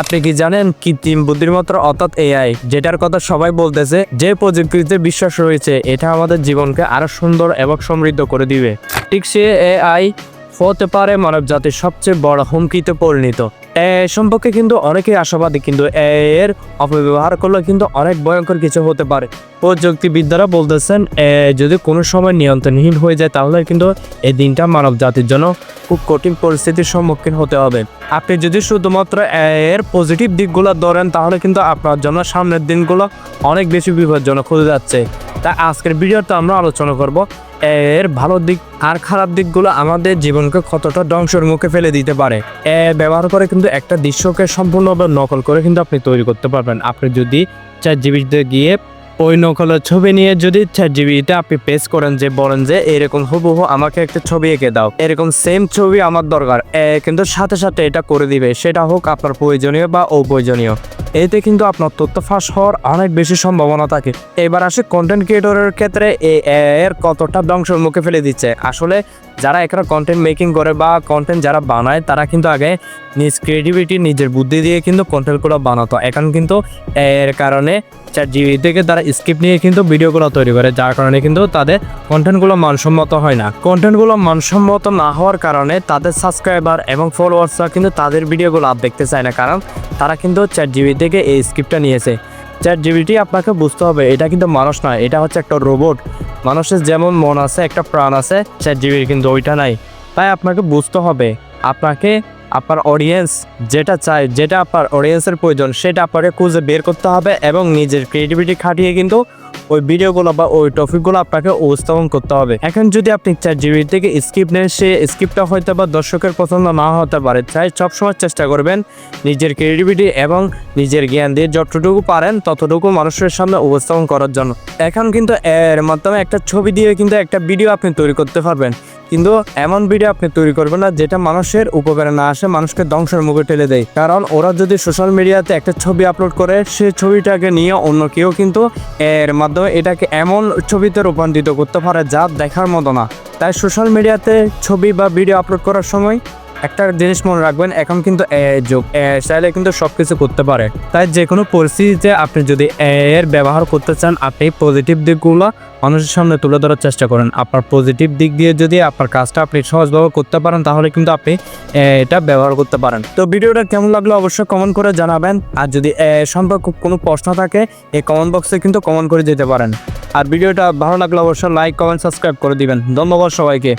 আপনি কি জানেন কৃত্রিম বুদ্ধিমত্তা অর্থাৎ এআই যেটার কথা সবাই বলতেছে, যে প্রযুক্তিতে বিশ্বাস রয়েছে, এটা আমাদের জীবনকে আরও সুন্দর এবং সমৃদ্ধ করে দিবে। ঠিক সে এআই হতে পারে মানব জাতির সবচেয়ে বড় হুমকিতে পরিণত। সম্পর্কে কিন্তু অনেকেই আশাবাদী, কিন্তু এর অপব্যবহার করলে কিন্তু অনেক ভয়ঙ্কর কিছু হতে পারে। প্রযুক্তিবিদ্যারা বলতেছেন যদি কোনো সময় নিয়ন্ত্রণহীন হয়ে যায়, তাহলে কিন্তু এই দিনটা মানব জাতির জন্য খুব কঠিন পরিস্থিতির সম্মুখীন হতে হবে। আপনি যদি শুধুমাত্র এর পজিটিভ দিকগুলো ধরেন, তাহলে কিন্তু আপনার জন্য সামনের দিনগুলো অনেক বেশি বিপজ্জনক হতে যাচ্ছে। তাই আজকের ভিডিওতে আমরা আলোচনা করব এর ভালো দিক আর খারাপ দিকগুলো আমাদের জীবনকে কতটা ধ্বংসের মুখে ফেলে দিতে পারে? এ ব্যবহার করে কিন্তু একটা দৃশ্যকে সম্পূর্ণভাবে নকল করে কিন্তু আপনি তৈরি করতে পারবেন। আপনি যদি চার জিবিতে গিয়ে ওই নকলের ছবি নিয়ে যদি চার জিবিতে আপনি পেস করেন যে, বলেন যে, এরকম হুবহু আমাকে একটা ছবি এঁকে দাও। এরকম সেম ছবি আমার দরকার। কিন্তু সাথে সাথে এটা করে দিবে। সেটা হোক আপনার প্রয়োজনীয় বা অপ্রয়োজনীয়। এতে কিন্তু আপনার তথ্য ফাঁস হওয়ার অনেক বেশি সম্ভাবনা থাকে। এবার আসে কন্টেন্ট ক্রিয়েটরের ক্ষেত্রে এ এর কতটা ধ্বংসের মুখে ফেলে দিচ্ছে। আসলে যারা এখানে কন্টেন্ট মেকিং করে বা কন্টেন্ট যারা বানায়, তারা কিন্তু আগে নিজ ক্রিয়েটিভিটি নিজের বুদ্ধি দিয়ে কিন্তু কন্টেন্টগুলো বানাতো। এখন কিন্তু এর কারণে চার জিবি থেকে তারা স্ক্রিপ্ট নিয়ে কিন্তু ভিডিওগুলো তৈরি করে, যার কারণে কিন্তু তাদের কন্টেন্টগুলো মানসম্মত হয় না। কন্টেন্টগুলো মানসম্মত না হওয়ার কারণে তাদের সাবস্ক্রাইবার এবং ফলোয়ার্সরা কিন্তু তাদের ভিডিওগুলো আপ দেখতে চায় না। কারণ তারা কিন্তু চার জিবি থেকে এই স্ক্রিপ্টটা নিয়েছে। চ্যাট জিবিটি আপনাকে বুঝতে হবে, এটা কিন্তু মানুষ নয়, এটা হচ্ছে একটা রোবট মানুষের যেমন মন আছে, একটা প্রাণ আছে চ্যাট জিবির কিন্তু ওইটা নাই। তাই আপনাকে বুঝতে হবে, আপনাকে, আপনার অডিয়েন্স যেটা চায়, যেটা আপনার অডিয়েন্সের প্রয়োজন, সেটা আপনাকে খুঁজে বের করতে হবে এবং নিজের ক্রিয়েটিভিটি খাটিয়ে কিন্তু ওই ভিডিওগুলো বা ওই টপিকগুলো আপনাকে উপস্থাপন করতে হবে। এখন যদি আপনি চার জিবি থেকে স্ক্রিপ্ট নেন, সে স্ক্রিপ্টটা হয়তো বা দর্শকের পছন্দ না হতে পারে। তাই সবসময় চেষ্টা করবেন নিজের ক্রিয়েটিভিটি এবং নিজের জ্ঞান দিয়ে যতটুকু পারেন, ততটুকু মানুষের সামনে উপস্থাপন করার জন্য। এখন কিন্তু এর মাধ্যমে একটা ছবি দিয়ে কিন্তু একটা ভিডিও আপনি তৈরি করতে পারবেন। কিন্তু এমন ভিডিও আপনি তৈরি করবেন না যেটা মানুষের উপকারে না আসে, মানুষকে ধ্বংসের মুখে ঠেলে দেয়। কারণ ওরা যদি সোশ্যাল মিডিয়াতে একটা ছবি আপলোড করে সেই ছবিটাকে নিয়ে অন্য কেউ কিন্তু এর মাধ্যমে এটাকে এমন ছবিতে রূপান্তরিত করতে পারে যা দেখার মতো না। তাই সোশ্যাল মিডিয়াতে ছবি বা ভিডিও আপলোড করার সময় একটা জিনিস মনে রাখবেন, এখন কিন্তু এ যুগ। এ চাইলে কিন্তু সব কিছু করতে পারে। তাই যে কোনো পরিস্থিতিতে আপনি যদি এ এর ব্যবহার করতে চান, আপনি পজিটিভ দিকগুলো মানুষের সামনে তুলে ধরার চেষ্টা করেন। আপনার পজিটিভ দিক দিয়ে যদি আপনার কাজটা আপনি সহজভাবে করতে পারেন, তাহলে কিন্তু আপনি এটা ব্যবহার করতে পারেন। তো ভিডিওটা কেমন লাগল অবশ্যই কমেন্ট করে জানাবেন। আর যদি এ সম্পর্কে কোনো প্রশ্ন থাকে, এই কমেন্ট বক্সে কিন্তু কমেন্ট করে যেতে পারেন। আর ভিডিওটা ভালো লাগলে অবশ্যই লাইক কমেন্ট সাবস্ক্রাইব করে দিবেন। ধন্যবাদ সবাইকে।